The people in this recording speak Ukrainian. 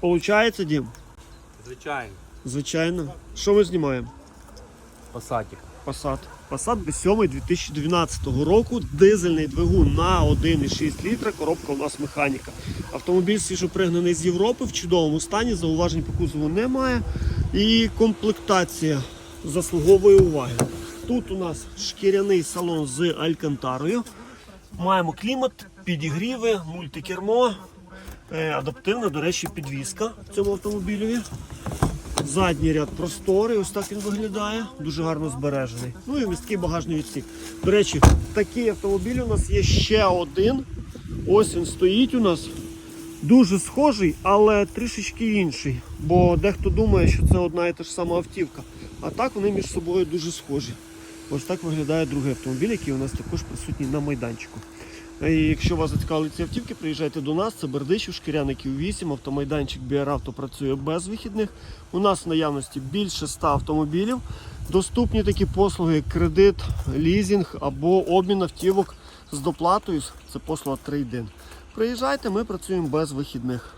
Получається, Дім? Звичайно. Звичайно. Що ми знімаємо? Пасатік. Passat. Passat B7 2012 року, дизельний двигун на 1,6 літра, коробка у нас механіка. Автомобіль свіжопригнаний з Європи в чудовому стані, зауважень по кузову немає. І комплектація заслуговує уваги. Тут у нас шкіряний салон з алькантарою. Маємо клімат, підігріви, мультикермо, адаптивна, до речі, підвізка в цьому автомобілі. Задній ряд просторий, ось так він виглядає, дуже гарно збережений. Ну і місткий багажний відсік. До речі, такий автомобіль у нас є ще один. Ось він стоїть у нас. Дуже схожий, але трішечки інший. Бо дехто думає, що це одна і та ж сама автівка. А так вони між собою дуже схожі. Ось так виглядає другий автомобіль, який у нас також присутній на майданчику. І якщо вас зацікавили ці автівки, приїжджайте до нас. Це Бердичів, Шкіряників 8, автомайданчик Біаравто працює без вихідних. У нас в наявності більше 100 автомобілів. Доступні такі послуги, як кредит, лізінг або обмін автівок з доплатою. Це послуга трейдин. Приїжджайте, ми працюємо без вихідних.